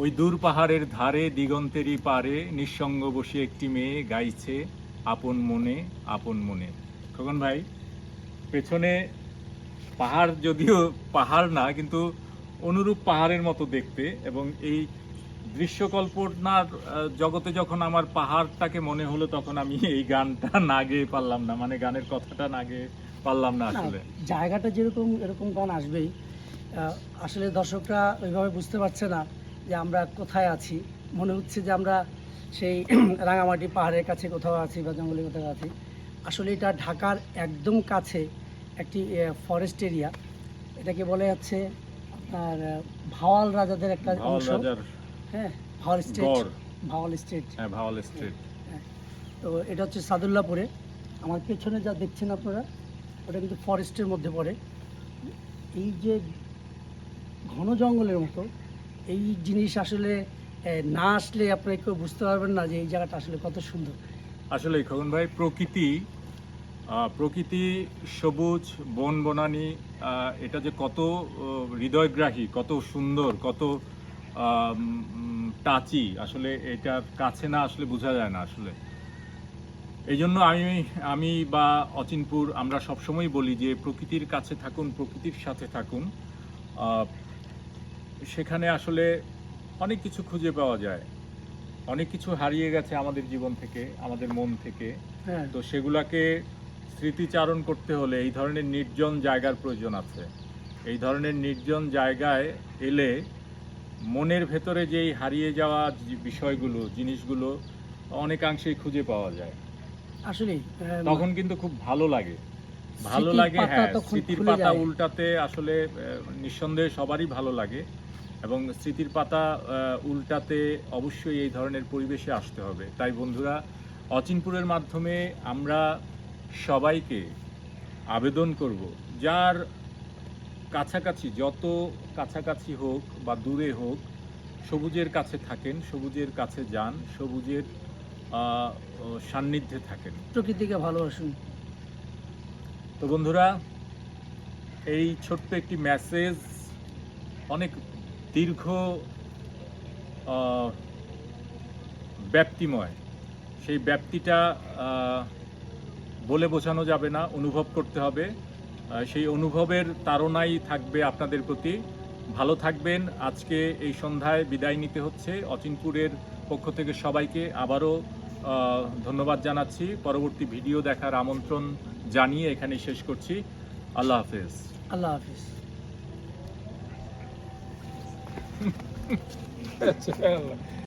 ওই দূর পাহাড়ের ধারে দিগন্তেরই পারে নিঃসঙ্গ বসে একটি মেয়ে গাইছে আপন মনে আপন মনে। খোকন ভাই পেছনে পাহাড় যদিও পাহাড় না কিন্তু অনুরূপ পাহাড়ের মতো দেখতে এবং এই দৃশ্যকল্পনার জগতে যখন আমার পাহাড়টাকে মনে হলো তখন আমি এই গানটা না গেয়ে পারলাম না মানে গানের কথাটা না গেয়ে পারলাম না, আসলে। জায়গাটা যেরকম এরকম গান আসবেই আসলে দর্শকরা ওইভাবে বুঝতে পারছে না। যে আমরা কোথায় আছি। মনে হচ্ছে যে আমরা সেই রাঙামাটি পাহাড়ের কাছে কোথাও আছি বা জঙ্গলের কোথাও আছি। আসলে এটা ঢাকার একদম কাছে একটি ফরেস্ট এরিয়া এটাকে বলা যাচ্ছে আপনার ভাওয়াল রাজাদের একটা অংশ। হ্যাঁ ভাওয়াল স্টেট। ভাওয়াল স্টেট। হ্যাঁ ভাওয়াল স্ট্রিট তো এটা হচ্ছে সাদুল্লাপুরে। আমার পেছনে যা দেখছেন আপনারা ওটা কিন্তু ফরেস্টের মধ্যে পড়ে। এই যে ঘন জঙ্গলের মতো এই জিনিস আসলে না আসলে আপনারা কেউ বুঝতে পারবেন না যে এই জায়গাটা আসলে কত সুন্দর। আসলে খগন ভাই, প্রকৃতি প্রকৃতি সবুজ, বন বনানি এটা যে কত হৃদয়গ্রাহী, কত সুন্দর, কত টাচি, আসলে এটা কাছে না আসলে বোঝা যায় না আসলে। এই জন্য আমি আমি বা অচিনপুর আমরা সবসময় বলি যে প্রকৃতির কাছে থাকুন, প্রকৃতির সাথে থাকুন। সেখানে আসলে অনেক কিছু খুঁজে পাওয়া যায়। অনেক কিছু হারিয়ে গেছে আমাদের জীবন থেকে আমাদের মন থেকে। হ্যাঁ। তো সেগুলাকে স্মৃতিচারণ করতে হলে এই ধরনের নির্জন জায়গার প্রয়োজন আছে। এই ধরনের নির্জন জায়গায় এলে মনের ভেতরে যেই হারিয়ে যাওয়া বিষয়গুলো জিনিসগুলো অনেকাংশেই খুঁজে পাওয়া যায়। আসলে তখন কিন্তু খুব ভালো লাগে। ভালো লাগে হ্যাঁ স্মৃতির পাতা উল্টাতে আসলে নিঃসন্দেহে সবারই ভালো লাগে। এবং স্মৃতির পাতা উল্টাতে অবশ্যই এই ধরনের পরিবেশে আসতে হবে। তাই বন্ধুরা অচিনপুরের মাধ্যমে আমরা সবাইকে আবেদন করব যার কাছাকাছি যত কাছাকাছি হোক বা দূরে হোক সবুজের কাছে থাকেন সবুজের কাছে যান সবুজের সান্নিধ্যে থাকেন। প্রকৃতিকে ভালোবাসুন। তো বন্ধুরা এই ছোট্ট একটি মেসেজ অনেক দীর্ঘ ব্যাপ্তিময়। সেই ব্যাপ্তিটা বলে বোঝানো যাবে না, অনুভব করতে হবে। সেই অনুভবের তাড়নাই থাকবে আপনাদের প্রতি। ভালো থাকবেন। আজকে এই সন্ধ্যায় বিদায় নিতে হচ্ছে। অচিনপুরের পক্ষ থেকে সবাইকে আবারও ধন্যবাদ জানাচ্ছি। পরবর্তী ভিডিও দেখার আমন্ত্রণ জানিয়ে এখানে শেষ করছি। আল্লাহ হাফেজ। আল্লাহ হাফিজ। ਅੱਛਾ